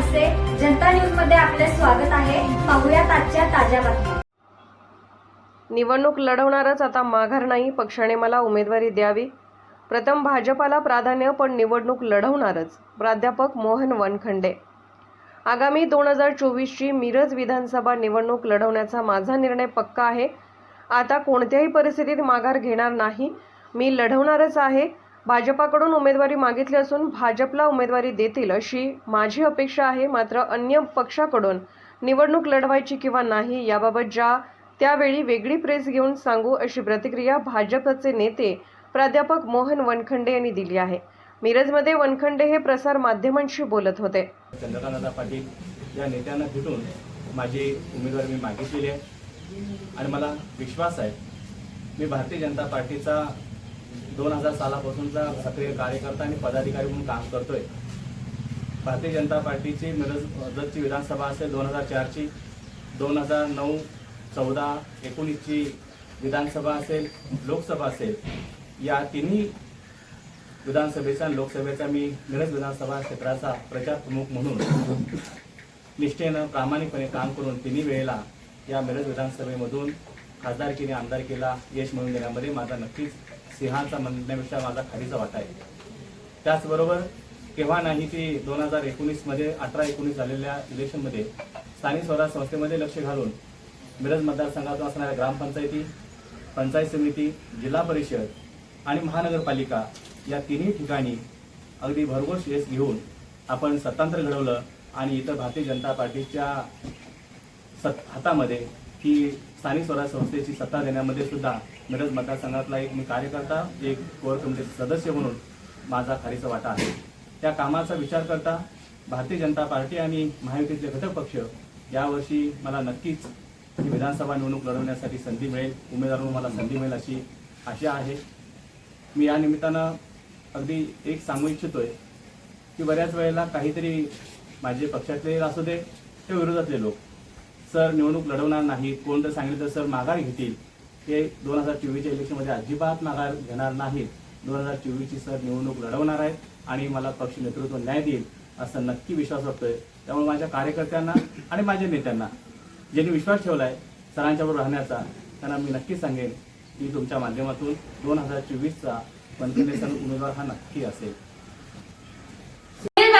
आरसे जनता न्यूजमध्ये आपले स्वागत आहे. पाहुयात आजच्या ताज्या बातम्या. निवडणूक लढवणारच आता माघार नाही पक्षाने मला उमेदवारी द्यावी. प्रथम भाजपाला प्राधान्य पण निवडणूक लढवणारच प्राध्यापक मोहन वनखंडे. आगामी दोन हजार चोवीसची मिरज विधानसभा निवडणूक लढवण्याचा माझा निर्णय पक्का आहे. आता कोणत्याही परिस्थितीत माघार घेणार नाही. मी लढवणारच आहे. भाजपाकडून उमेदवारी मागितली असून भाजपला उमेदवारी देतील अशी माझी अपेक्षा आहे. मात्र अन्य पक्षाकडून निवडणूक लढवायची किंवा नाही याबाबत ज्या त्यावेळी वेगळी प्रेस घेऊन सांगू अशी प्रतिक्रिया भाजपचे नेते प्राध्यापक मोहन वनखंडे यांनी दिली आहे. मिरजमध्ये वनखंडे हे प्रसार माध्यमांशी बोलत होते. चंद्रकांतदादा पाटील या नेत्यांना भेटून माझी उमेदवारी मी मागितलेली आहे. आणि मला विश्वास आहे मी भारतीय जनता पार्टीचा दोन हजार सालापासूनचा सक्रिय कार्यकर्ता आणि पदाधिकारी म्हणून काम करतोय. भारतीय जनता पार्टीची मिरज मिरजची विधानसभा असेल दोन हजार चारची दोन हजार नऊ चौदा एकोणीसची विधानसभा असेल लोकसभा असेल या तिन्ही विधानसभेचा आणि लोकसभेचा मी मिरज विधानसभा क्षेत्राचा प्रचार प्रमुख म्हणून निष्ठेनं प्रामाणिकपणे काम करून तिन्ही वेळेला या मिरज विधानसभेमधून खासदारकीने आमदारकीला यश मिळवून देण्यामध्ये माझा नक्कीच सिंहाचा म्हणण्यापेक्षा माझा खालीचा वाटा आहे. त्याचबरोबर केव्हा नाही की दोन हजार एकोणीसमध्ये अठरा एकोणीस झालेल्या इलेक्शनमध्ये स्थानिक स्वराज संस्थेमध्ये लक्ष घालून मिरज मतदारसंघातून असणाऱ्या ग्रामपंचायती पंचायत समिती जिल्हा परिषद आणि महानगरपालिका या तिन्ही ठिकाणी अगदी भरघोस यश घेऊन आपण स्वतंत्र घडवलं आणि इतर भारतीय जनता पार्टीच्या सत हातामध्ये ही स्थानिक स्वराज्य संस्थेची सत्ता देण्यामध्ये सुद्धा मिरज मतदारसंघातला एक मी कार्यकर्ता एक कोर कमिटीचा सदस्य म्हणून माझा खारीचा वाटा आहे. त्या कामाचा विचार करता भारतीय जनता पार्टी आणि महायुतीतले घटक पक्ष यावर्षी मला नक्कीच ही विधानसभा निवडणूक लढवण्यासाठी संधी मिळेल उमेदवार म्हणून मला संधी मिळेल अशी आशा आहे. मी या निमित्तानं अगदी एक सांगू इच्छितोय की बऱ्याच वेळेला काहीतरी माझे पक्षातले असू दे ते विरोधातले लोक सर निवडणूक लढवणार नाही कोण तर सांगितलं तर सर माघार घेतील. हे दोन हजार चोवीसच्या इलेक्शनमध्ये अजिबात माघार घेणार नाहीत. दोन हजार चोवीसची सर निवडणूक लढवणार आहेत आणि मला पक्ष नेतृत्व न्याय देईल असं नक्की विश्वास वाटतोय त्यामुळे माझ्या कार्यकर्त्यांना आणि माझ्या नेत्यांना ज्यांनी विश्वास ठेवला आहे सरांच्याबरोबर राहण्याचा त्यांना मी नक्की सांगेन की तुमच्या माध्यमातून दोन हजार चोवीसचा पंतप्रधान उमेदवार हा नक्की असेल.